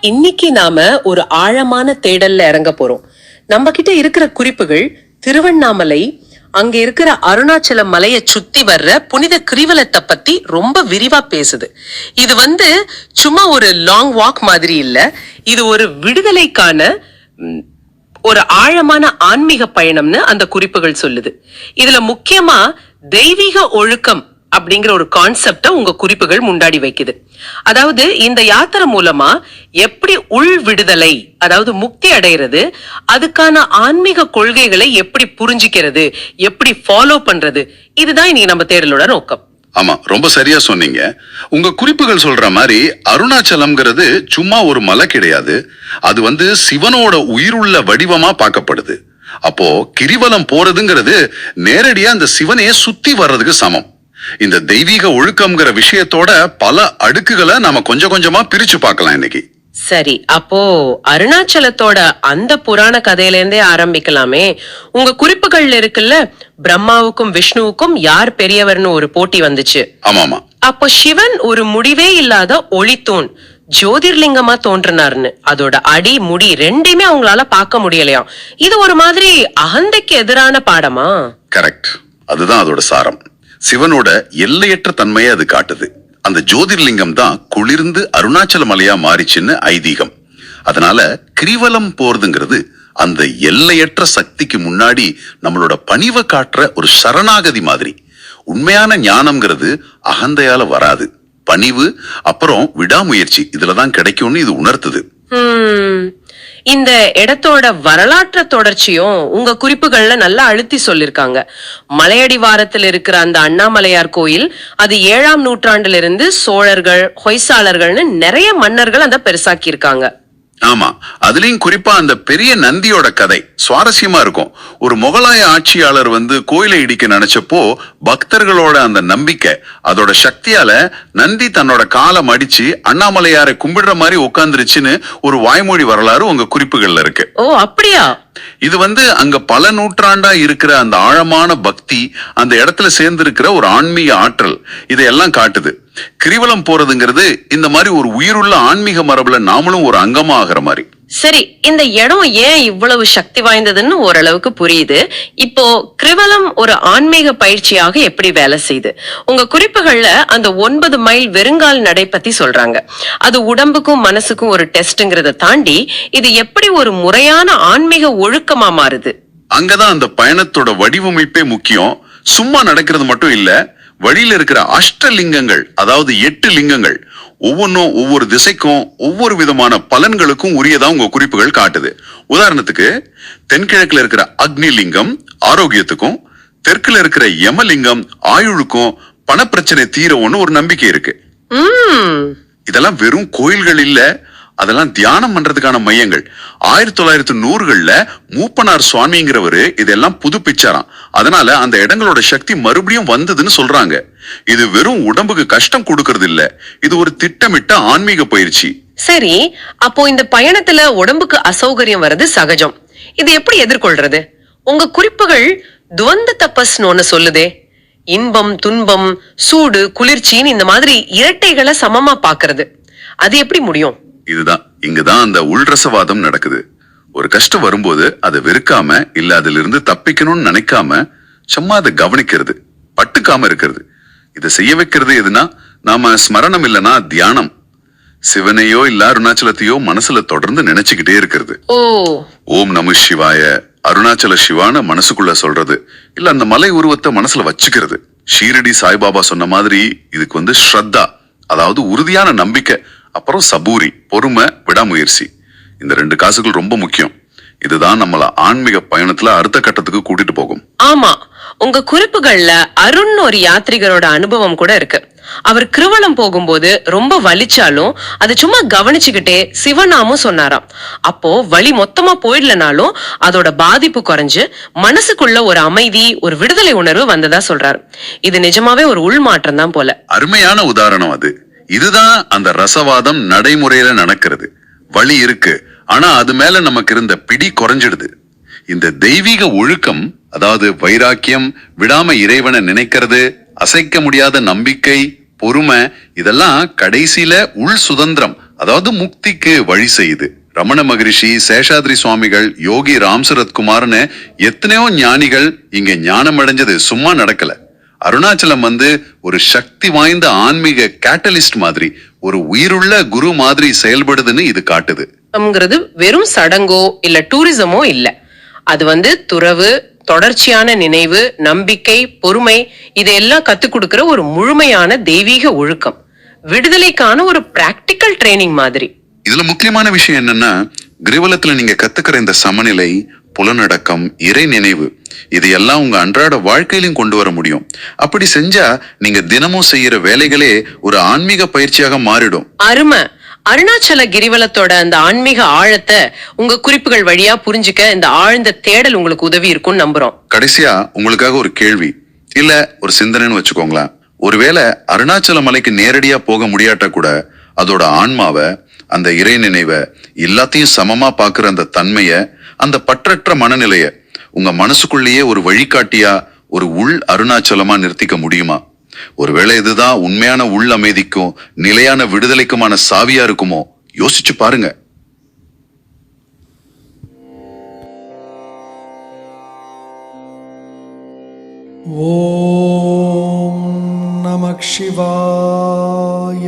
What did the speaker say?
இன்னைக்கு நாம ஒரு ஆழமான தேடல்ல இறங்க போறோம். நம்ம கிட்ட இருக்கிற குறிப்புகள் திருவண்ணாமலை அங்க இருக்கிற அருணாச்சல மலையை சுத்தி வர்ற புனித கிரிவலத்தை பத்தி ரொம்ப விரிவா பேசுது. இது வந்து சும்மா ஒரு லாங் வாக் மாதிரி இல்ல. இது ஒரு விடுதலைக்கான ஒரு ஆழமான ஆன்மீக பயணம்னு அந்த குறிப்புகள் சொல்லுது. இதுல முக்கியமா தெய்வீக ஒழுக்கம் அப்படிங்கிற ஒரு கான்செப்ட உங்க குறிப்புகள் முன்னாடி வைக்குது. அதாவது இந்த யாத்திரை மூலமா எப்படி உள் விடுதலை அதாவது முக்தி அடைகிறது அதுக்கான ஆன்மீக கொள்கைகளை எப்படி புரிஞ்சுக்கிறது எப்படி ஃபாலோ பண்றது இதுதான் இன்னைக்கு நம்ம தேடலோட நோக்கம். ஆமா ரொம்ப சரியா சொன்னீங்க. உங்க குறிப்புகள் சொல்ற மாதிரி அருணாச்சலம்ங்கிறது சும்மா ஒரு மலை கிடையாது. அது வந்து சிவனோட உயிருள்ள வடிவமா பார்க்கப்படுது. அப்போ கிரிவலம் போறதுங்கிறது நேரடியா அந்த சிவனையே சுத்தி வர்றதுக்கு சமம். இந்த தெய்வீக ஒழுக்கம்ங்கிற விஷயத்தோட பல அடுக்குகளை நாம கொஞ்சம் கொஞ்சமா பிரிச்சு பார்க்கலாம் இன்னைக்கு. சரி அப்போ அருணாச்சலத்தோட அந்த புராண கதையில இருந்தே ஆரம்பிக்கலாமே. உங்க குறிப்புகள்ல இருக்குல்ல பிரம்மாவுக்கும் விஷ்ணுவுக்கும் யார் பெரியவர்னு ஒரு போட்டி வந்துச்சு. ஆமாமா. அப்போ சிவன் ஒரு முடிவே இல்லாத ஒளித்தூண் ஜோதிர்லிங்கமா தோன்றினார்னு அதோட அடி முடி ரெண்டையுமே அவங்களால பார்க்க முடியலையாம். இது ஒரு மாதிரி அகந்தைக்கு எதிரான பாடமா? கரெக்ட் அதுதான் அதோட சாரம். சிவனோட எல்லையற்ற தன்மையை அது காட்டுது. அந்த ஜோதிர்லிங்கம் தான் குளிர்ந்து அருணாச்சல மலையா மாறிச்சுன்னு ஐதீகம். அதனால கிரிவலம் போறதுங்கிறது அந்த எல்லையற்ற சக்திக்கு முன்னாடி நம்மளோட பணிவை காட்டுற ஒரு சரணாகதி மாதிரி. உண்மையான ஞானம்ங்கிறது அகந்தையால வராது. பணிவு அப்புறம் விடாமுயற்சி இதுலதான் கிடைக்கும்னு இது உணர்த்துது. இந்த இடத்தோட வரலாற்று தொடர்ச்சியும் உங்க குறிப்புகள்ல நல்லா அழுத்தி சொல்லிருக்காங்க. மலையடிவாரத்தில் இருக்கிற அந்த அண்ணாமலையார் கோயில் அது ஏழாம் நூற்றாண்டுல இருந்து சோழர்கள் ஹொய்சாளர்கள்னு நிறைய மன்னர்கள் அதை பெருசாக்கி இருக்காங்க ஆமா அதுலயும் குறிப்பா அந்த பெரிய நந்தியோட கதை சுவாரஸ்யமா இருக்கும். ஒரு முகலாய ஆட்சியாளர் வந்து கோயிலை இடிக்க நினைச்சப்போ பக்தர்களோட அந்த நம்பிக்கை அதோட சக்தியால நந்தி தன்னோட காலை மடிச்சு அண்ணாமலையாரை கும்பிடுற மாதிரி உட்காந்துருச்சுன்னு ஒரு வாய்மொழி வரலாறு உங்க குறிப்புகள்ல இருக்கு. ஓ அப்படியா? இது வந்து அங்க பல நூற்றாண்டா இருக்கிற அந்த ஆழமான பக்தி அந்த இடத்துல சேர்ந்து இருக்கிற ஒரு ஆன்மீக ஆற்றல் இதையெல்லாம் காட்டுது. கிரிவலம் போறதுங்கிறது இந்த மாதிரி ஒரு உயிருள்ள ஆன்மீக மரபுல நாமளும் ஒரு அங்கமா ஆகிற மாதிரி. சரி இந்த இடம் ஏன் இவ்வளவு சக்தி வாய்ந்ததுன்னு ஓரளவுக்கு புரியுது. இப்போ கிரிவலம் ஒரு ஆன்மீக பயிற்சியாக எப்படி வேலை செய்யுது உங்க குறிப்புகள்ல அந்த ஒன்பது மைல் வெறுங்கால் நடை பத்தி சொல்றாங்க. அது உடம்புக்கும் மனசுக்கும் ஒரு டெஸ்ட்ங்கிறத தாண்டி இது எப்படி ஒரு முறையான ஆன்மீக ஒழுக்கமா மாறுது? அங்கதான் அந்த பயணத்தோட வடிவமைப்பே முக்கியம். சும்மா நடக்கிறது மட்டும் இல்ல வழியில இருக்கிற அஷ்டலிங்கங்கள் அதாவது எட்டு லிங்கங்கள் ஒவ்வொன்றும் ஒவ்வொரு திசைக்கும் ஒவ்வொரு விதமான பலன்களுக்கும் உரியதா உங்க குறிப்புகள் காட்டுது. உதாரணத்துக்கு தென்கிழக்குல இருக்கிற அக்னி லிங்கம் ஆரோக்கியத்துக்கும் தெற்குல இருக்கிற யமலிங்கம் ஆயுளுக்கும் பணப்பிரச்சனை தீரவும்னு ஒரு நம்பிக்கை இருக்கு. இதெல்லாம் வெறும் கோயில்கள் இல்ல அதெல்லாம் தியானம் பண்றதுக்கான மையங்கள். ஆயிரத்தி தொள்ளாயிரத்தி நூறுகள்ல மூப்பனார் சுவாமிங்கிறவரு இதெல்லாம் புதுப்பிச்சாராம். அதனால அந்த இடங்களோட சக்தி மறுபடியும் வந்ததுன்னு சொல்றாங்க. இது வெறும் உடம்புக்கு கஷ்டம் கொடுக்கறது இல்ல இது ஒரு திட்டமிட்ட ஆன்மீக பயிற்சி. சரி அப்போ இந்த பயணத்துல உடம்புக்கு அசௌகரியம் வர்றது சகஜம். இது எப்படி எதிர்கொள்றது? உங்க குறிப்புகள் துவந்த தபஸ்னு ஒன்னு சொல்லுதே. இன்பம் துன்பம் சூடு குளிர்ச்சின்னு இந்த மாதிரி இரட்டைகளை சமமா பாக்குறது. அது எப்படி முடியும்? இதுதான். இங்கதான் அந்த உள்ரசவாதம் நடக்குது. ஒரு கஷ்டம் வரும்போது அதை வெறுக்காம இல்ல அதுல இருந்து தப்பிக்கணும்னு நினைக்காம சும்மா அதை கவனிக்கிறது பட்டுக்காம இருக்கிறது. இதை செய்ய வைக்கிறது எதுனா நாம ஸ்மரணம் இல்லனா தியானம். சிவனையோ இல்ல அருணாச்சலத்தையோ மனசுல தொடர்ந்து நினைச்சுக்கிட்டே இருக்கிறது. ஓம் நம சிவாய அருணாச்சல சிவான மனசுக்குள்ள சொல்றது இல்ல அந்த மலை உருவத்தை மனசுல வச்சுக்கிறது. ஷீரடி சாய்பாபா சொன்ன மாதிரி இதுக்கு வந்து ஸ்ரத்தா அதாவது உறுதியான நம்பிக்கை அப்புறம் சபூரி பொறுமை விடாமுயற்சி. இந்த ரெண்டு காசுகள் ரொம்ப முக்கியம். இதுதான் நம்மள ஆன்மீக பயணத்துல அடுத்த கட்டத்துக்கு கூட்டிட்டு போகும். ஆமா உங்க குறிப்புகள்ல அருண் ஒரு யாத்ரிகரோட அனுபவம் கூட இருக்கு. அவர் கிருவலம் போகும்போது ரொம்ப வலிச்சாலும் அது சும்மா கவனிச்சுக்கிட்டே சிவநாமும் சொன்னாராம். அப்போ வலி மொத்தமா போயிடலனாலும் அதோட பாதிப்பு குறைஞ்சு மனசுக்குள்ள ஒரு அமைதி ஒரு விடுதலை உணர்வு வந்ததா சொல்றாரு. இது நிஜமாவே ஒரு உள்மாற்றம் தான் போல. அருமையான உதாரணம் அது. இதுதான் அந்த ரசவாதம் நடைமுறையில நடக்கிறது. வழி இருக்கு. ஆனா அது மேல நமக்கு இருந்த பிடி குறைஞ்சிடுது. இந்த தெய்வீக ஒழுக்கம் அதாவது வைராக்கியம் விடாம இறைவனை நினைக்கிறது அசைக்க முடியாத நம்பிக்கை பொறுமை இதெல்லாம் கடைசியில உள் சுதந்திரம் அதாவது முக்திக்கு வழி செய்யுது. ரமண மகரிஷி சேஷாத்ரி சுவாமிகள் யோகி ராம் குமார்னு எத்தனையோ ஞானிகள் இங்க ஞானம் அடைஞ்சது சும்மா நடக்கல. அருணாச்சலம் வந்து ஒரு சக்தி வாய்ந்த ஆன்மீக கேட்டலிஸ்ட் மாதிரி ஒரு உயிருள்ள குரு மாதிரி செயல்படுதுன்னு இது காட்டுது. வெறும் சடங்கோ இல்ல டூரிசமோ இல்ல. அது வந்து துறவு தொடர்ச்சியான நினைவு நம்பிக்கை பொறுமை இதையெல்லாம் கத்துக் கொடுக்கிற ஒரு முழுமையான தெய்வீக ஒழுக்கம். விடுதலைக்கான ஒரு பிராக்டிக்கல் ட்ரைனிங் மாதிரி. இதுல முக்கியமான விஷயம் என்னன்னா கிரிவலத்துல நீங்க கத்துக்கிற இந்த சமநிலை புலனடக்கம் இறை நினைவு இதையெல்லாம் உங்க அன்றாட வாழ்க்கையிலும் கொண்டு வர முடியும். அப்படி செஞ்சா நீங்க தினமும் செய்யற வேலைகளே ஒரு ஆன்மீக பயிற்சியாக மாறிடும். அருமை. அருணாச்சல கிரிவலத்தோட அந்த ஆன்மீக ஆழத்தை உங்க குறிப்புகள் வழியா புரிஞ்சுக்க இந்த ஆழ்ந்த தேடல் உங்களுக்கு உதவி இருக்கும்னு நம்புறோம். கடைசியா உங்களுக்காக ஒரு கேள்வி. இல்ல ஒரு சிந்தனைன்னு வச்சுக்கோங்களேன். ஒருவேளை அருணாச்சல மலைக்கு நேரடியா போக முடியாட்டா கூட அதோட ஆன்மாவை அந்த இறை நினைவ எல்லாத்தையும் சமமா பாக்குற அந்த தன்மைய அந்த பற்றற்ற மனநிலைய உங்க மனசுக்குள்ளேயே ஒரு வழிகாட்டியா ஒரு உள் அருணாச்சலமா நிறுத்திக்க முடியுமா? ஒருவேளை இதுதான் உண்மையான உள் அமைதிக்கும் நிலையான விடுதலைக்குமான சாவியா இருக்குமோ? யோசிச்சு பாருங்க. ஓம் நமக் சிவாய.